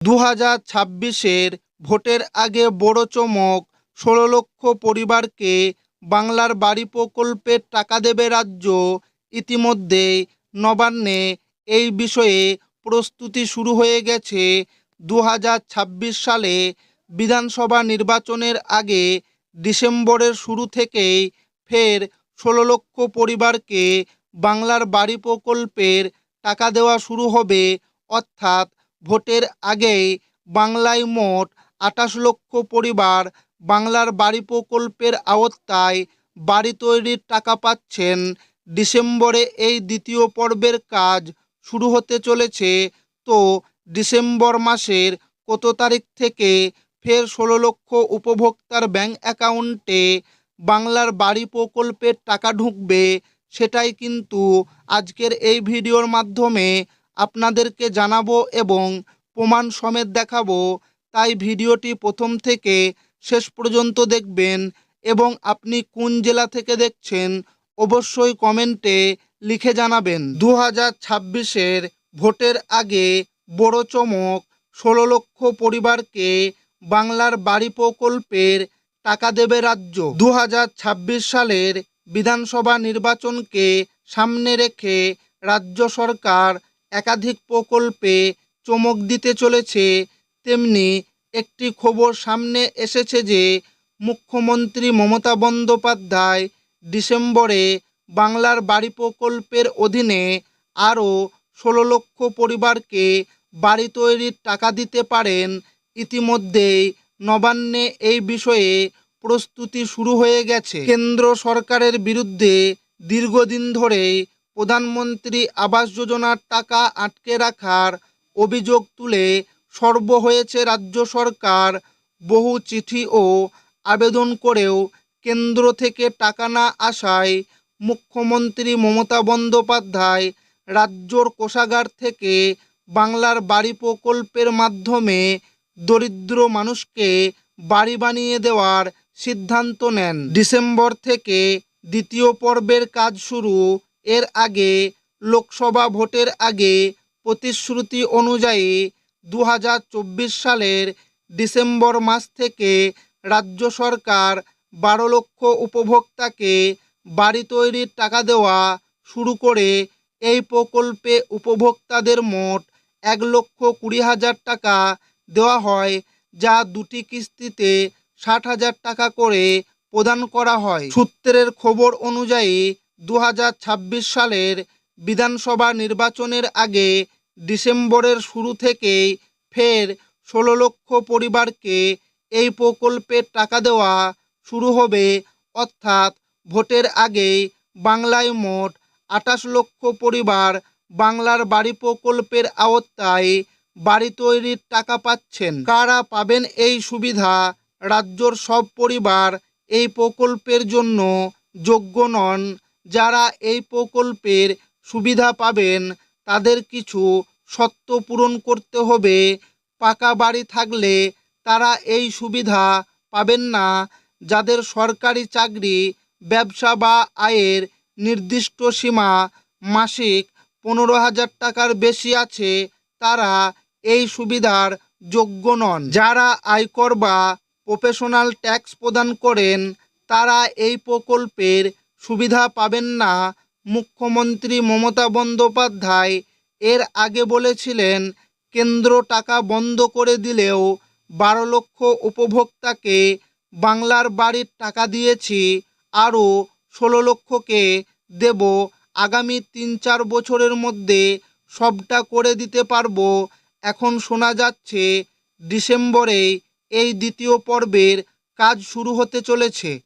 দু হাজার ছাব্বিশের ভোটের আগে বড় চমক, ষোলো লক্ষ পরিবারকে বাংলার বাড়ি প্রকল্পের টাকা দেবে রাজ্য। ইতিমধ্যে নবান্নে এই বিষয়ে প্রস্তুতি শুরু হয়ে গেছে। দু হাজার ছাব্বিশ সালে বিধানসভা নির্বাচনের আগে ডিসেম্বরের শুরু থেকেই ফের ষোলো লক্ষ পরিবারকে বাংলার বাড়ি প্রকল্পের টাকা দেওয়া শুরু হবে। অর্থাৎ ভোটের আগেই বাংলায় মোট আঠাশ লক্ষ পরিবার বাংলার বাড়ি প্রকল্পের আওতায় বাড়ি তৈরির টাকা পাচ্ছেন। ডিসেম্বরে এই দ্বিতীয় পর্বের কাজ শুরু হতে চলেছে। তো ডিসেম্বর মাসের কত তারিখ থেকে ফের ষোলো লক্ষ উপভোক্তার ব্যাংক অ্যাকাউন্টে বাংলার বাড়ি প্রকল্পের টাকা ঢুকবে সেটাই কিন্তু আজকের এই ভিডিওর মাধ্যমে আপনাদেরকে জানাব এবং প্রমাণ সমেত দেখাবো। তাই ভিডিওটি প্রথম থেকে শেষ পর্যন্ত দেখবেন এবং আপনি কোন জেলা থেকে দেখছেন অবশ্যই কমেন্টে লিখে জানাবেন। দু হাজার ছাব্বিশের ভোটের আগে বড় চমক, ষোলো লক্ষ পরিবারকে বাংলার বাড়ি প্রকল্পের টাকা দেবে রাজ্য। দু হাজার ছাব্বিশ সালের বিধানসভা নির্বাচনকে সামনে রেখে রাজ্য সরকার একাধিক প্রকল্পে চমক দিতে চলেছে, তেমনি একটি খবর সামনে এসেছে যে, মুখ্যমন্ত্রী মমতা বন্দ্যোপাধ্যায় ডিসেম্বরে বাংলার বাড়ি প্রকল্পের অধীনে আরও ষোলো লক্ষ পরিবারকে বাড়ি তৈরির টাকা দিতে পারেন। ইতিমধ্যেই নবান্নে এই বিষয়ে প্রস্তুতি শুরু হয়ে গেছে। কেন্দ্র সরকারের বিরুদ্ধে দীর্ঘদিন ধরেই প্রধানমন্ত্রী আবাস যোজনার টাকা আটকে রাখার অভিযোগ তুলে সর্ব হয়েছে রাজ্য সরকার। বহু চিঠি ও আবেদন করেও কেন্দ্র থেকে টাকা না আসায় মুখ্যমন্ত্রী মমতা বন্দ্যোপাধ্যায় রাজ্যর কোষাগার থেকে বাংলার বাড়ি প্রকল্পের মাধ্যমে দরিদ্র মানুষকে বাড়ি বানিয়ে দেওয়ার সিদ্ধান্ত নেন। ডিসেম্বর থেকে দ্বিতীয় পর্বের কাজ শুরু এর আগে লোকসভা ভোটের আগে প্রতিশ্রুতি অনুযায়ী দু হাজার চব্বিশ সালের ডিসেম্বর মাস থেকে রাজ্য সরকার বারো লক্ষ উপভোক্তাকে বাড়ি তৈরির টাকা দেওয়া শুরু করে এই প্রকল্পে উপভোক্তাদের মোট এক লক্ষ কুড়ি হাজার টাকা দেওয়া হয়, যা দুটি কিস্তিতে ষাট হাজার টাকা করে প্রদান করা হয়। সূত্রের খবর অনুযায়ী দু হাজার ছাব্বিশ সালের বিধানসভা নির্বাচনের আগে ডিসেম্বরের শুরু থেকেই ফের ষোলো লক্ষ পরিবারকে এই প্রকল্পের টাকা দেওয়া শুরু হবে। অর্থাৎ ভোটের আগেই বাংলায় মোট আঠাশ লক্ষ পরিবার বাংলার বাড়ি প্রকল্পের আওতায় বাড়ি তৈরির টাকা পাচ্ছেন। কারা পাবেন এই সুবিধা রাজ্যর সব পরিবার এই প্রকল্পের জন্য যোগ্য নন। যারা এই প্রকল্পের সুবিধা পাবেন, তাদের কিছু শর্ত পূরণ করতে হবে। পাকা বাড়ি থাকলে তারা এই সুবিধা পাবেন না। যাদের সরকারি চাকরি, ব্যবসা বা আয়ের নির্দিষ্ট সীমা মাসিক পনেরো হাজার টাকার বেশি আছে, তারা এই সুবিধার যোগ্য নন। যারা আয়কর বা প্রফেশনাল ট্যাক্স প্রদান করেন, তারা এই প্রকল্পের সুবিধা পাবেন না। মুখ্যমন্ত্রী মমতা বন্দ্যোপাধ্যায় এর আগে বলেছিলেন, কেন্দ্র টাকা বন্ধ করে দিলেও বারো লক্ষ উপভোক্তাকে বাংলার বাড়ির টাকা দিয়েছি, আরও ষোলো লক্ষকে দেব। আগামী তিন চার বছরের মধ্যে সবটা করে দিতে পারব। এখন শোনা যাচ্ছে, ডিসেম্বরে এই দ্বিতীয় পর্বের কাজ শুরু হতে চলেছে।